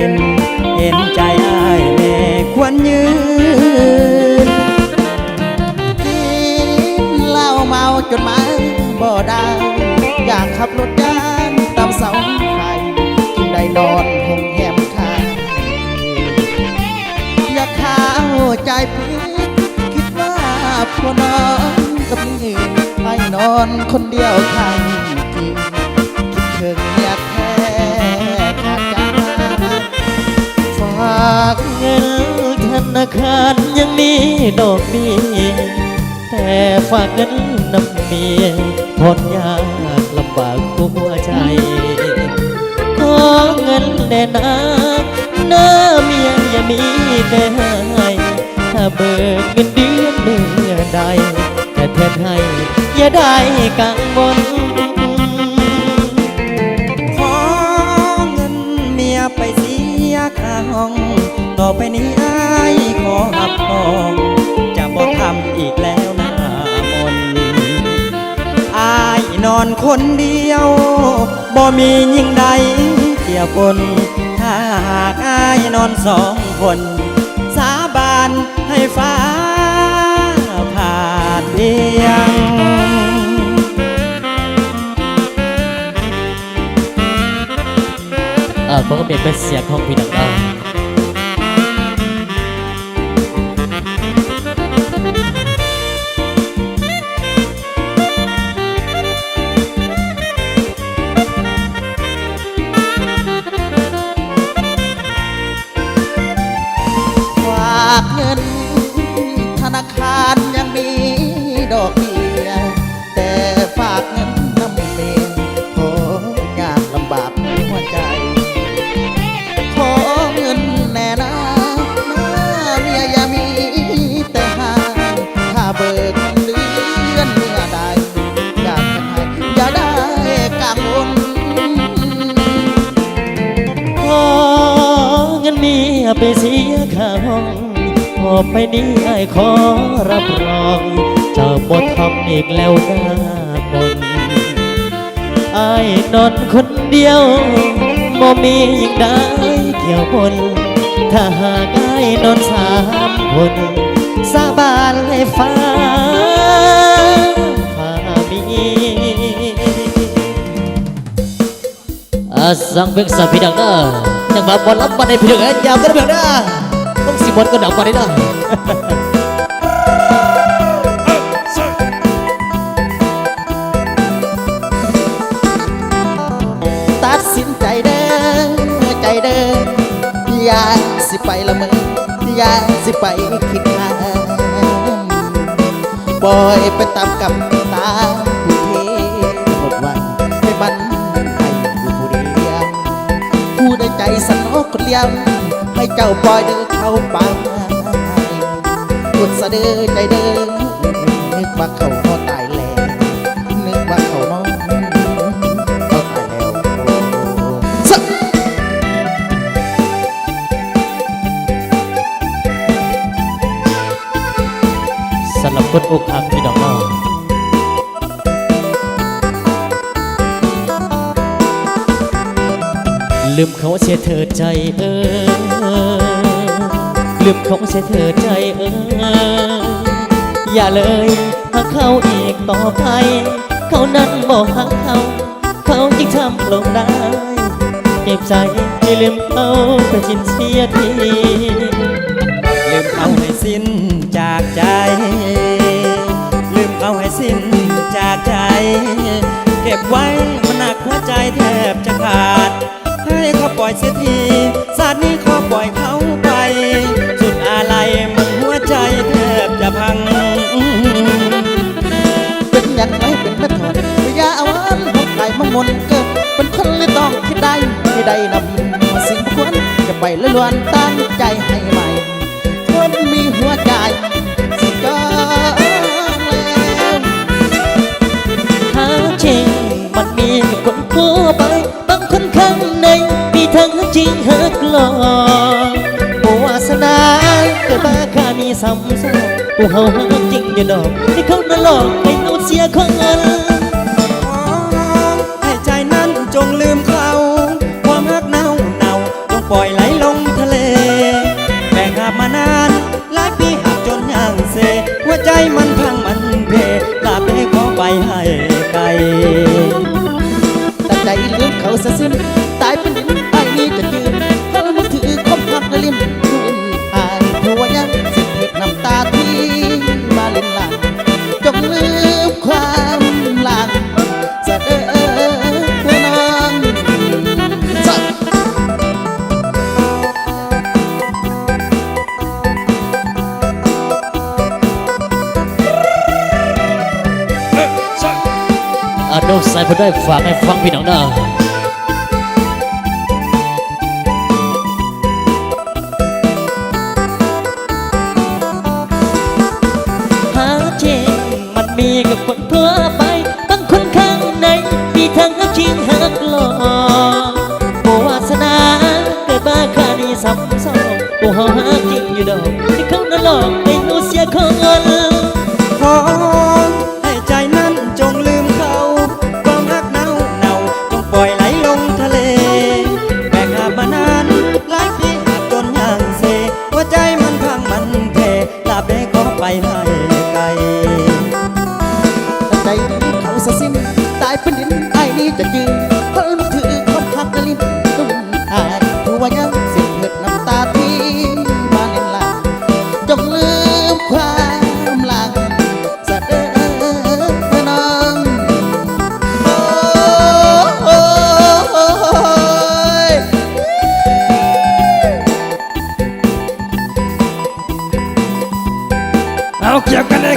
เป็น เห็นใจอ้ายแม่ควรยืนกินเหล้าเมาจนไม้บ่ได้อยากขับรถยางตามเสาไฟกินได้นอนห้องแหมข้างอยากข้าใจผิดคิดว่าพอนอนกับมีไปนอนคนเดียวข้างจริง ธนาคารยังมีดอกเบี้ยแต่ฝากเงินน้ำเมียผ่อนยากลำบากหัวใจ ขอเงินแน่นะหน้าเมียอย่ามีแต่ให้ถ้าเบิกเงินเดือนเมื่อใดแต่แทนให้อย่าได้กังวลขอเงินเมียไปเสียค่าห้อง ต่อไปนี้อ้ายขอหับห้อง จะบ่ทำอีกแล้วหน้ามนอายนอนคนเดียวบ่มียิ่งใดเกี่ยวปนถ้าหากอายนอนสองคน สาบานให้ฟ้าผ่าเพียงเออผมก็เปลี่ยนเป็นเสียงของพี่ดังดาากเงิน ธนาคารยังมีดอกเบี้ยแต่ฝากเงินน้ำเมียโหยากลำบากหัวใจ ขอเงินแน่นะนะเมียอย่ามีแต่หาถ้าเบิกเงินเดือนเมื่อใดอยากจะให้อย่าได้กังวลขอเงินเมียไปสี ไปนี้ไอ้ขอรับรองจ้าบ่ทำอีกแล้วหน้ามนไอ้นอนคนเดียวบ่มียิ่งได้เกี่ยวบนถ้าหากไอ้นอนสามคนสาบานให้ฟ้าพามีอ่าสังเพ็กสัพี่ดังเด้อจังหวะบอลรับมาในพี่ดังเอ้ยยาวกันเบียงเด้อ ต้องสิบอลก็ดังมาได้เด้อตัดสินใจเด้อใจเด้ออยากสิไปละเมออยากสิไปคิดหาบอยไปตามกับตาผู้เทหมดวันให้มันให้อยู่ผู้เดียวผู้ได้ใจสนอกคนเดียว ให้เจ้าปล่อยเดินเข้าไปกดสะเด้อใจเด้อนึกว่าเขาเขาตายแล้วนึกว่าเขาน้องเขาตายแล้วสะสำหรับคนอกหักพี่ดังเด้อลืมเขาเสียเธอใจเออ ลืมเขาเสียเธอใจเออ อย่าเลยหาเขาอีกต่อไป เขานั้นบอกหาเขา เขายิ่งทำลงได้ เก็บใจให้ลืมเขาไปชินเสียทีลืมเขาให้สิ้นจากใจ ลืมเขาให้สิ้นจากใจ เก็บไว้มันหนักหัวใจแทบจะขาด ให้เขาปล่อยเสียที อนตั้งใจให้ใหม่ คนมีหัวใจสิก็แล้วหาจริงมันมีคนทั่วไป บางคนข้างในมีทั้จริงหักหลอกโอาสนาเกิดาข้มีซ้ำซ้ำโอ้เฮาหักจริงอย่าดอกให้เขาน่ะหลอกให้เอาเสียคน อาโดส่ยพอได้ฝากให้ฟังพี่น้องเด้อ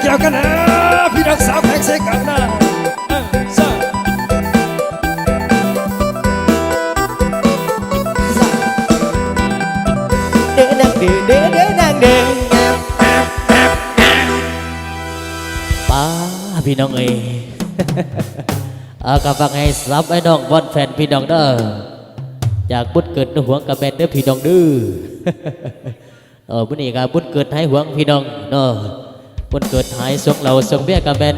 เกี่ยวกันนะพี่น้องสาวแพงเซกันนะเดินดังเดินเดินเดินเดินป้าพี่น้องเอ๋อกระฟังให้ซับไอ้น้องวอนแฟนพี่น้องเด้อจากบุญเกิดหวงกับแม่เด้อพี่น้องดื้อเออบุญนี้กับุญเกิดให้หวงพี่น้องเนาะ วันเกิดหายสวงเราสวงเบี้ยกับแมน